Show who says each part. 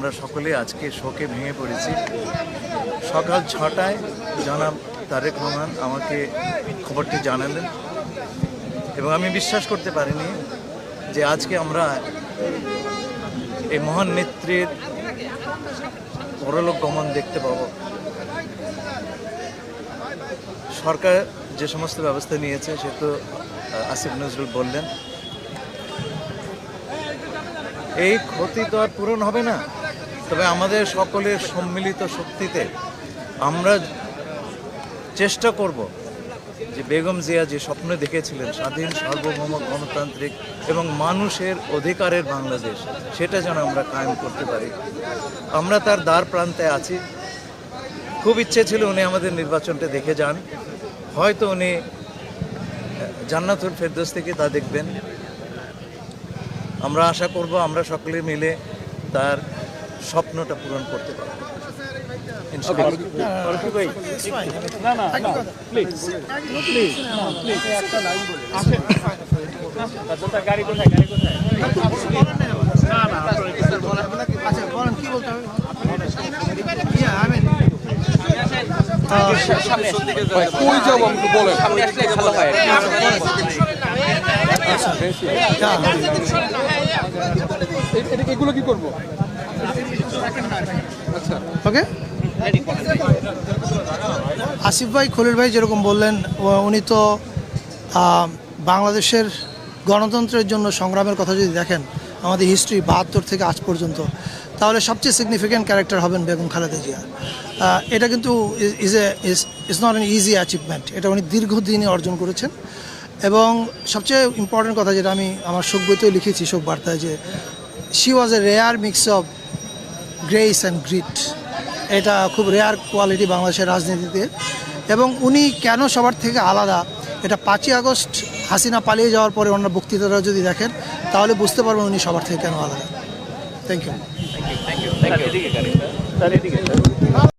Speaker 1: আমরা সকলে আজকে শোকে ভেঙে পড়েছি। সকাল ছটায় জনাব তারেক রহমান আমাকে খবরটি জানালেন এবং আমি বিশ্বাস করতে পারিনি যে আজকে আমরা এই মহান নেত্রীর পরলোক গমন দেখতে পাবো। সরকার যে সমস্ত ব্যবস্থা নিয়েছে, সে তো আসিফ নজরুল বললেন, এই ক্ষতি তো আর পূরণ হবে না। তবে আমাদের সকলের সম্মিলিত শক্তিতে আমরা চেষ্টা করব যে বেগম জিয়া যে স্বপ্ন দেখেছিলেন, স্বাধীন, সার্বভৌম, গণতান্ত্রিক এবং মানুষের অধিকারের বাংলাদেশ, সেটা যেন আমরা কায়েম করতে পারি। আমরা তার দ্বার প্রান্তে আছি। খুব ইচ্ছে ছিল উনি আমাদের নির্বাচনটা দেখে যান। হয়তো উনি জান্নাতুল ফেরদৌস থেকে তা দেখবেন। আমরা আশা করব আমরা সকলে মিলে তার স্বপ্নটা পূরণ করতে পারব ইনশাআল্লাহ।
Speaker 2: কই যাব আমাকে বলেন
Speaker 3: সামনে আসলে ভালো হয়
Speaker 2: এটা- এগুলো কি করব আচ্ছা
Speaker 4: ওকে আসিফ ভাই, খলিল ভাই যেরকম বললেন উনি তো বাংলাদেশের গণতন্ত্রের জন্য সংগ্রামের কথা যদি দেখেন, আমাদের হিস্ট্রি বাহাত্তর থেকে আজ পর্যন্ত, তাহলে সবচেয়ে সিগনিফিক্যান্ট ক্যারেক্টার হবেন বেগম খালেদা জিয়া। এটা কিন্তু is a is not an easy achievement এটা উনি দীর্ঘদিনে অর্জন করেছেন। এবং সবচেয়ে ইম্পর্টেন্ট কথা যেটা আমি আমার শোক বইতেও লিখেছি, শোক বার্তায়, যে she was a rare mix of grace and grit এটা খুব রেয়ার কোয়ালিটি বাংলাদেশের রাজনীতিতে। এবং উনি কেন সবার থেকে আলাদা? এটা পাঁচই আগস্ট হাসিনা পালিয়ে যাওয়ার পরে ওনার বক্তৃতাটা যদি দেখেন তাহলে বুঝতে পারবেন উনি সবার থেকে কেন আলাদা। Thank you
Speaker 3: thank you